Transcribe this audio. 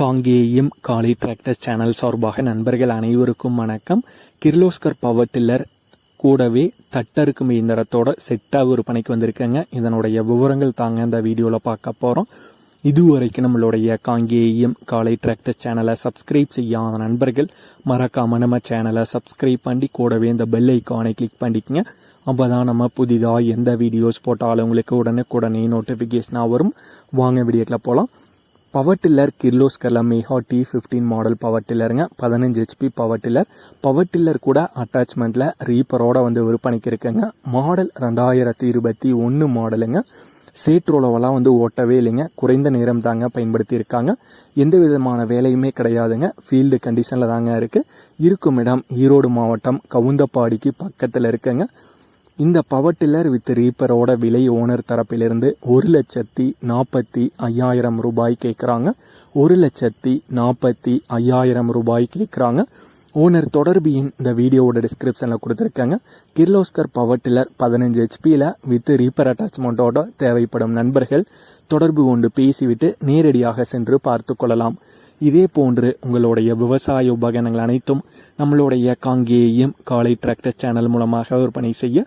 காங்கேயம் காளி tractors channel சார்பாக நண்பர்கள் அனைவருக்கும் வணக்கம். கிர்லோஸ்கர் பவர் டில்லர் கூடவே தட்டருக்கும் இயந்திரத்தோட செட்டாக விற்பனைக்கு வந்திருக்கேங்க. இதனுடைய விவரங்கள் தாங்க இந்த வீடியோவில் பார்க்க போகிறோம் இதுவரைக்கும் நம்மளுடைய காங்கேயம் காலை டிராக்டர் சேனலை சப்ஸ்கிரைப் செய்யாத நண்பர்கள் மறக்காம நம்ம சேனலை சப்ஸ்கிரைப் பண்ணி கூடவே இந்த பெல் ஐக்கானை கிளிக் பண்ணிக்கங்க. அப்போ தான் நம்ம புதிதாக எந்த வீடியோஸ் போட்டாலும் உங்களுக்கு உடனுக்குடனே நோட்டிஃபிகேஷனாக வரும். வாங்க வீடியோக்கில் போகலாம் power tiller கிர்லோஸ்கர்ல Mega T fifteen model power டில்லருங்க பதினஞ்சு HP power tiller power tiller கூட அட்டாச்மெண்ட்டில் ரீப்பரோட வந்து விற்பனைக்கு இருக்குங்க மாடல் ரெண்டாயிரத்தி இருபத்தி ஒன்று மாடலுங்க சேற்றுளவெல்லாம் வந்து ஓட்டவே இல்லைங்க. குறைந்த நேரம் தாங்க பயன்படுத்தியிருக்காங்க. எந்த விதமான வேலையுமே கிடையாதுங்க. ஃபீல்டு கண்டிஷனில் தாங்க இருக்குது இருக்கும் இடம் ஈரோடு மாவட்டம் கவுந்தப்பாடிக்கு பக்கத்தில் இருக்குங்க. இந்த பவர் டில்லர் வித் ரீப்பரோட விலை ஓனர் தரப்பிலிருந்து ஒரு லட்சத்தி நாற்பத்தி ஐயாயிரம் ரூபாய் கேட்குறாங்க ஒரு லட்சத்தி நாற்பத்தி ஐயாயிரம் ரூபாய் கேட்குறாங்க ஓனர் தொடர்பு எண் இந்த வீடியோவோட டிஸ்கிரிப்ஷனில் கொடுத்துருக்காங்க. கிர்லோஸ்கர் பவர் டில்லர் பதினஞ்சு ஹெச்பியில் வித் ரீப்பர் அட்டாச்மெண்ட்டோட தேவைப்படும் நண்பர்கள் தொடர்பு கொண்டு பேசிவிட்டு நேரடியாக சென்று பார்த்து கொள்ளலாம். இதே போன்று உங்களுடைய விவசாய உபகரணங்கள் அனைத்தும் நம்மளுடைய காங்கேயம் காலை டிராக்டர் சேனல் மூலமாக விற்பனை செய்ய